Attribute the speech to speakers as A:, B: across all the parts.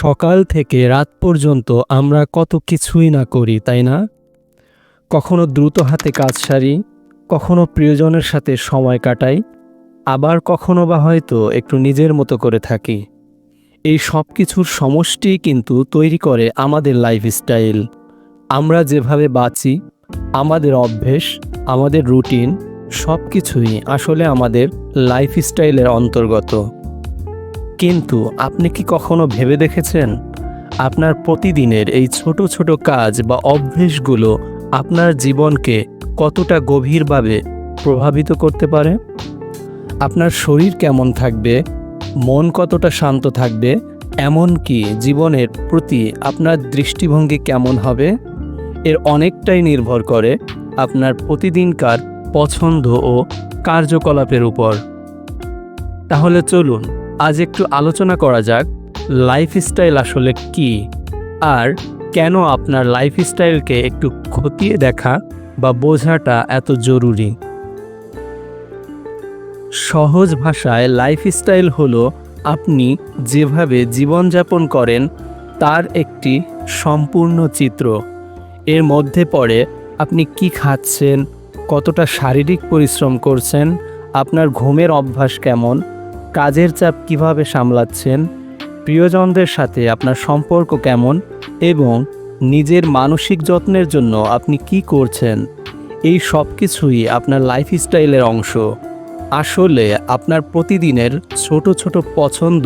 A: সকাল থেকে রাত পর্যন্ত আমরা কত কিছুই না করি, তাই না? কখনো দ্রুত হাতে কাজ সারি, কখনো প্রিয়জনের সাথে সময় কাটাই, আবার কখনো বা হয়তো একটু নিজের মতো করে থাকি। এই সব কিছুর সমষ্টি কিন্তু তৈরি করে আমাদের লাইফস্টাইল আমরা যেভাবে বাঁচি, আমাদের অভ্যেস, আমাদের রুটিন সব কিছুই আসলে আমাদের লাইফস্টাইলের অন্তর্গত। কিন্তু আপনি কি কখনো ভেবে দেখেছেন? আপনার প্রতিদিনের এই ছোট ছোট কাজ বা অভ্যেসগুলো আপনার জীবনকে কতটা গভীরভাবে প্রভাবিত করতে পারে? আপনার শরীর কেমন থাকবে? মন কতটা শান্ত থাকবে? এমনকি জীবনের প্রতি আপনার দৃষ্টিভঙ্গি কেমন হবে? এর অনেকটাই নির্ভর করে আপনার প্রতিদিনকার পছন্দ ও কার্যকলাপের উপর। তাহলে চলুন আজ একটু আলোচনা করা যাক লাইফস্টাইল আসলে কি? আর কেন আপনার লাইফস্টাইলকে একটু খতিয়ে দেখা বা বোঝাটা এত জরুরি? সহজ ভাষায় লাইফস্টাইল হলো আপনি যেভাবে জীবনযাপন করেন, তার একটি সম্পূর্ণ চিত্র। এর মধ্যে পড়ে আপনি কি খাচ্ছেন, কতটা শারীরিক পরিশ্রম করছেন, আপনার ঘুমের অভ্যাস কেমন কাজের চাপ কীভাবে সামলাচ্ছেন, প্রিয়জনদের সাথে আপনার সম্পর্ক কেমন এবং নিজের মানসিক যত্নের জন্য আপনি কি করছেন, এই সব কিছুই আপনার লাইফস্টাইলের অংশ। আসলে আপনার প্রতিদিনের ছোট ছোট পছন্দ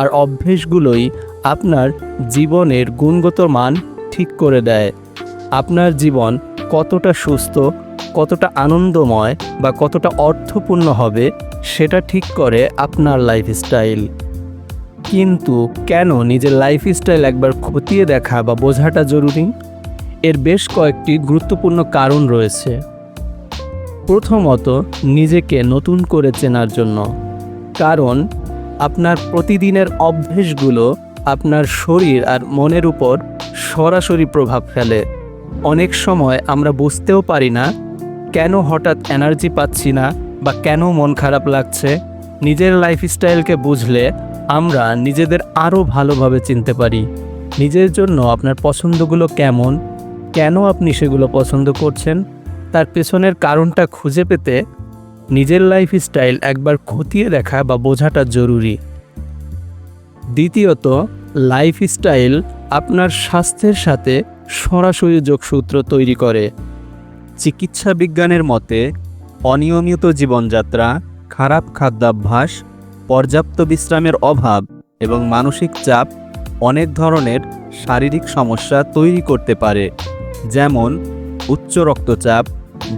A: আর অভ্যেসগুলোই আপনার জীবনের গুণগত মান ঠিক করে দেয়। আপনার জীবন কতটা সুস্থ, কতটা আনন্দময় বা কতটা অর্থপূর্ণ হবে সেটা ঠিক করে আপনার লাইফস্টাইল কিন্তু কেন নিজের লাইফস্টাইল একবার খতিয়ে দেখা বা বোঝাটা জরুরি? এর বেশ কয়েকটি গুরুত্বপূর্ণ কারণ রয়েছে। প্রথমত, নিজেকে নতুন করে চেনার জন্য। কারণ, আপনার প্রতিদিনের অভ্যেসগুলো আপনার শরীর আর মনের উপর সরাসরি প্রভাব ফেলে। অনেক সময় আমরা বুঝতেও পারি না, কেন হঠাৎ এনার্জি পাচ্ছি না বা কেন মন খারাপ লাগছে? নিজের লাইফস্টাইলকে বুঝলে আমরা নিজেদের আরও ভালোভাবে চিনতে পারি। নিজের জন্য আপনার পছন্দগুলো কেমন? কেন আপনি সেগুলো পছন্দ করছেন? তার পেছনের কারণটা খুঁজে পেতে নিজের লাইফস্টাইল একবার খতিয়ে দেখা বা বোঝাটা জরুরি। দ্বিতীয়ত লাইফস্টাইল আপনার স্বাস্থ্যের সাথে সরাসরি যোগসূত্র তৈরি করে। চিকিৎসা বিজ্ঞানের মতে অনিয়মিত জীবনযাত্রা, খারাপ খাদ্যাভ্যাস, পর্যাপ্ত বিশ্রামের অভাব এবং মানসিক চাপ অনেক ধরনের শারীরিক সমস্যা তৈরি করতে পারে, যেমন উচ্চ রক্তচাপ,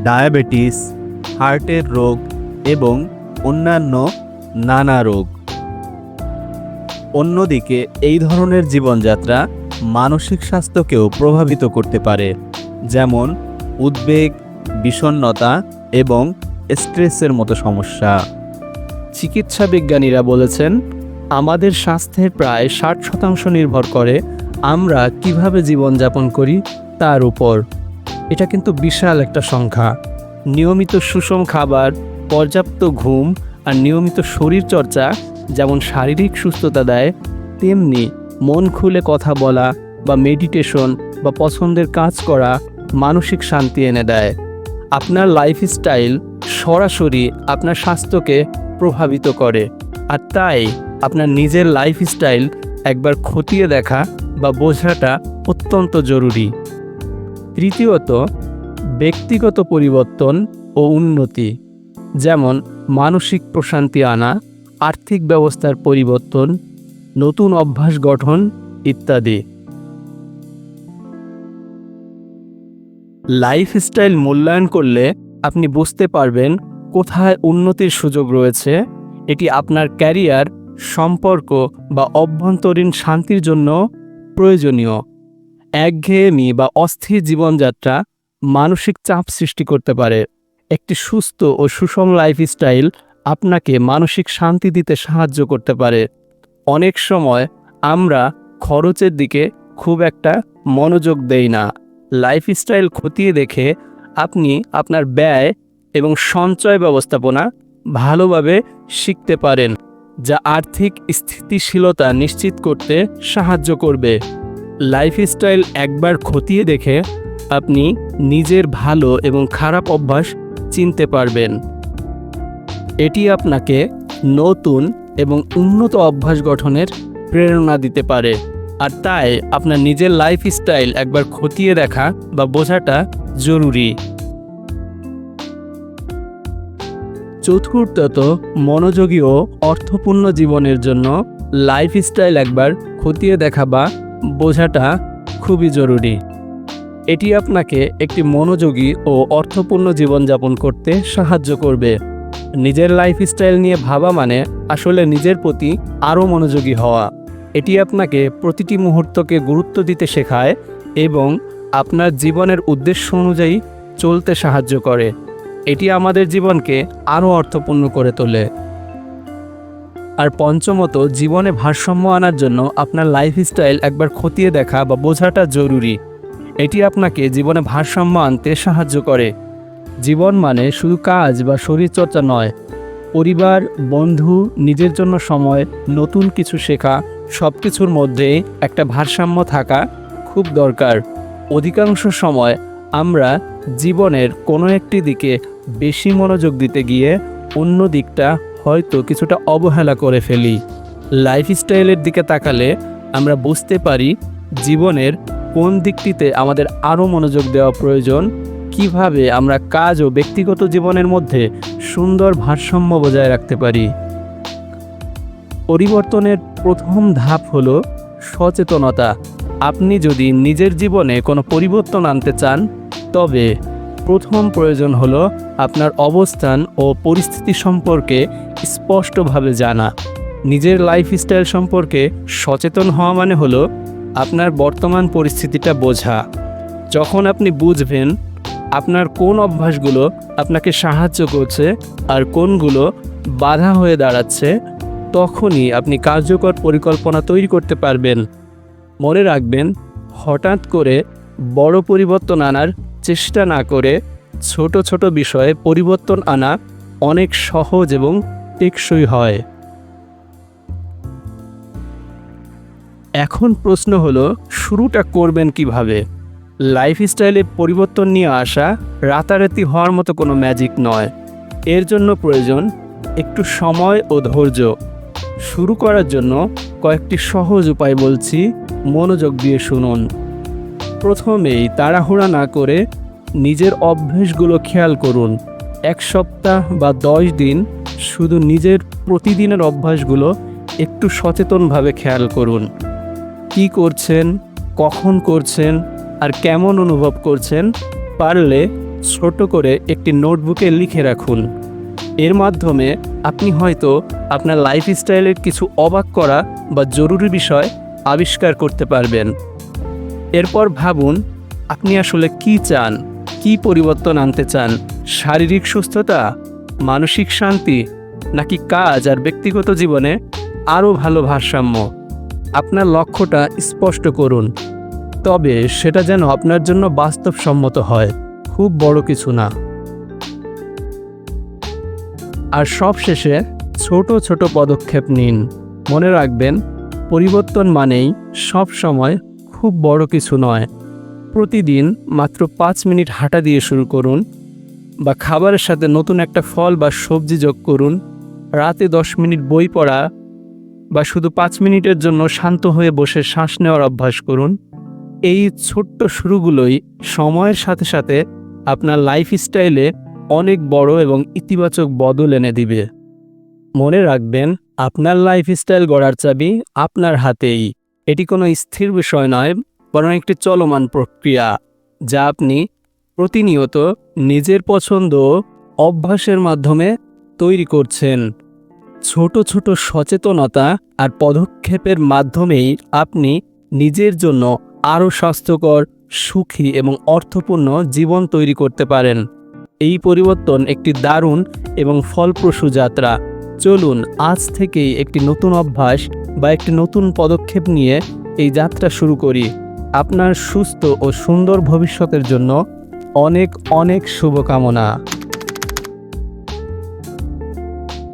A: ডায়াবেটিস, হার্টের রোগ এবং অন্যান্য নানা রোগ। অন্যদিকে, এই ধরনের জীবনযাত্রা মানসিক স্বাস্থ্যকেও প্রভাবিত করতে পারে, যেমন উদ্বেগ, বিষণ্ণতা এবং স্ট্রেসের মতো সমস্যা। চিকিৎসা বিজ্ঞানীরা বলেছেন, আমাদের স্বাস্থ্যের প্রায় ষাট শতাংশ নির্ভর করে আমরা কীভাবে জীবনযাপন করি তার উপর। এটা কিন্তু বিশাল একটা সংখ্যা। নিয়মিত সুষম খাবার, পর্যাপ্ত ঘুম আর নিয়মিত শরীরচর্চা যেমন শারীরিক সুস্থতা দেয়, তেমনি মন খুলে কথা বলা বা মেডিটেশন বা পছন্দের কাজ করা মানসিক শান্তি এনে দেয়। আপনার লাইফস্টাইল সরাসরি আপনার স্বাস্থ্যকে প্রভাবিত করে। আর তাই আপনার নিজের লাইফস্টাইল একবার খতিয়ে দেখা বা বোঝাটা অত্যন্ত জরুরি। তৃতীয়ত, ব্যক্তিগত পরিবর্তন ও উন্নতি। যেমন, মানসিক প্রশান্তি আনা, আর্থিক ব্যবস্থার পরিবর্তন, নতুন অভ্যাস গঠন ইত্যাদি। লাইফস্টাইল মূল্যায়ন করলে আপনি বুঝতে পারবেন কোথায় উন্নতির সুযোগ রয়েছে। এটি আপনার ক্যারিয়ার সম্পর্ক বা অভ্যন্তরীণ শান্তির জন্য প্রয়োজনীয়। একঘেয়েমি বা অস্থির জীবনযাত্রা মানসিক চাপ সৃষ্টি করতে পারে। একটি সুস্থ ও সুষম লাইফস্টাইল আপনাকে মানসিক শান্তি দিতে সাহায্য করতে পারে। অনেক সময় আমরা খরচের দিকে খুব একটা মনোযোগ দেই না। লাইফস্টাইল খতিয়ে দেখে আপনি আপনার ব্যয় এবং সঞ্চয় ব্যবস্থাপনা ভালোভাবে শিখতে পারেন, যা আর্থিক স্থিতিশীলতা নিশ্চিত করতে সাহায্য করবে। লাইফস্টাইল একবার খতিয়ে দেখে আপনি নিজের ভালো এবং খারাপ অভ্যাস চিনতে পারবেন। এটি আপনাকে নতুন এবং উন্নত অভ্যাস গঠনের প্রেরণা দিতে পারে। আর তাই আপনার নিজের লাইফস্টাইল একবার খতিয়ে দেখা বা বোঝাটা জরুরি। চতুর্থত, মনোযোগী ও অর্থপূর্ণ জীবনের জন্য লাইফস্টাইল একবার খতিয়ে দেখা বা বোঝাটা খুবই জরুরি। এটি আপনাকে একটি মনোযোগী ও অর্থপূর্ণ জীবনযাপন করতে সাহায্য করবে। নিজের লাইফস্টাইল নিয়ে ভাবা মানে আসলে নিজের প্রতি আরও মনোযোগী হওয়া। এটি আপনাকে প্রতিটি মুহূর্তকে গুরুত্ব দিতে শেখায় এবং আপনার জীবনের উদ্দেশ্য অনুযায়ী চলতে সাহায্য করে। এটি আমাদের জীবনকে আরও অর্থপূর্ণ করে তোলে। আর পঞ্চমত, জীবনে ভারসাম্য আনার জন্য আপনার লাইফস্টাইল একবার খতিয়ে দেখা বা বোঝাটা জরুরি। এটি আপনাকে জীবনে ভারসাম্য আনতে সাহায্য করে। জীবন মানে শুধু কাজ বা শরীরচর্চা নয়। পরিবার, বন্ধু, নিজের জন্য সময়, নতুন কিছু শেখা সব কিছুর মধ্যে একটা ভারসাম্য থাকা খুব দরকার। অধিকাংশ সময় আমরা জীবনের কোনো একটি দিকে বেশি মনোযোগ দিতে গিয়ে অন্য দিকটা হয়তো কিছুটা অবহেলা করে ফেলি। লাইফস্টাইলের দিকে তাকালে আমরা বুঝতে পারি জীবনের কোন দিকটিতে আমাদের আরও মনোযোগ দেওয়া প্রয়োজন, কীভাবে আমরা কাজ ও ব্যক্তিগত জীবনের মধ্যে সুন্দর ভারসাম্য বজায় রাখতে পারি। পরিবর্তনের প্রথম ধাপ হলো সচেতনতা। আপনি যদি নিজের জীবনে কোনো পরিবর্তন আনতে চান, তবে প্রথম প্রয়োজন হলো আপনার অবস্থান ও পরিস্থিতি সম্পর্কে স্পষ্টভাবে জানা। নিজের লাইফস্টাইল সম্পর্কে সচেতন হওয়া মানে হলো আপনার বর্তমান পরিস্থিতিটা বোঝা। যখন আপনি বুঝবেন আপনার কোন অভ্যাসগুলো আপনাকে সাহায্য করছে আর কোনগুলো বাধা হয়ে দাঁড়াচ্ছে তখনই আপনি কার্যকর পরিকল্পনা তৈরি করতে পারবেন। মনে রাখবেন, হঠাৎ করে বড় পরিবর্তন আনার চেষ্টা না করে ছোট ছোট বিষয়ে পরিবর্তন আনা অনেক সহজ এবং টেকসই হয়। এখন প্রশ্ন হলো, শুরুটা করবেন কীভাবে? লাইফস্টাইলে পরিবর্তন নিয়ে আসা রাতারাতি হওয়ার মতো কোনো ম্যাজিক নয়। এর জন্য প্রয়োজন একটু সময় ও ধৈর্য। শুরু করার জন্য কয়েকটি সহজ উপায় বলছি, মনোযোগ দিয়ে শুনুন। প্রথমেই তাড়াহুড়া না করে নিজের অভ্যেসগুলো খেয়াল করুন। এক সপ্তাহ বা দশ দিন শুধু নিজের প্রতিদিনের অভ্যাসগুলো একটু সচেতনভাবে খেয়াল করুন। কি করছেন, কখন করছেন, আর কেমন অনুভব করছেন, পারলে ছোট করে একটি নোটবুকে লিখে রাখুন। এর মাধ্যমে আপনি হয়তো আপনার লাইফস্টাইলের কিছু অবাক করা বা জরুরি বিষয় আবিষ্কার করতে পারবেন। এরপর ভাবুন, আপনি আসলে কি চান? কি পরিবর্তন আনতে চান? শারীরিক সুস্থতা? মানসিক শান্তি? নাকি কাজ আর ব্যক্তিগত জীবনে আরও ভালো ভারসাম্য? আপনার লক্ষ্যটা স্পষ্ট করুন। তবে সেটা যেন আপনার জন্য বাস্তবসম্মত হয়। খুব বড় কিছু না। আর সবশেষে ছোট ছোট পদক্ষেপ নিন। মনে রাখবেন, পরিবর্তন মানেই সব সময় খুব বড় কিছু নয়। প্রতিদিন মাত্র পাঁচ মিনিট হাঁটা দিয়ে শুরু করুন বা খাবারের সাথে নতুন একটা ফল বা সবজি যোগ করুন। রাতে দশ মিনিট বই পড়া বা শুধু পাঁচ মিনিটের জন্য শান্ত হয়ে বসে শ্বাস নেওয়ার অভ্যাস করুন। এই ছোট্ট শুরুগুলোই সময়ের সাথে সাথে আপনার লাইফস্টাইলে অনেক বড় এবং ইতিবাচক বদল এনে দিবে। মনে রাখবেন, আপনার লাইফস্টাইল গড়ার চাবি আপনার হাতেই। এটি কোনো স্থির বিষয় নয়, বরং একটি চলমান প্রক্রিয়া, যা আপনি প্রতিনিয়ত নিজের পছন্দ অভ্যাসের মাধ্যমে তৈরি করছেন। ছোট ছোট সচেতনতা আর পদক্ষেপের মাধ্যমেই আপনি নিজের জন্য আরও স্বাস্থ্যকর, সুখী এবং অর্থপূর্ণ জীবন তৈরি করতে পারেন। এই পরিবর্তন একটি দারুণ এবং ফলপ্রসূ যাত্রা। চলুন আজ থেকেই একটি নতুন অভ্যাস বা একটি নতুন পদক্ষেপ নিয়ে এই যাত্রা শুরু করি। আপনার সুস্থ ও সুন্দর ভবিষ্যতের জন্য অনেক অনেক শুভকামনা।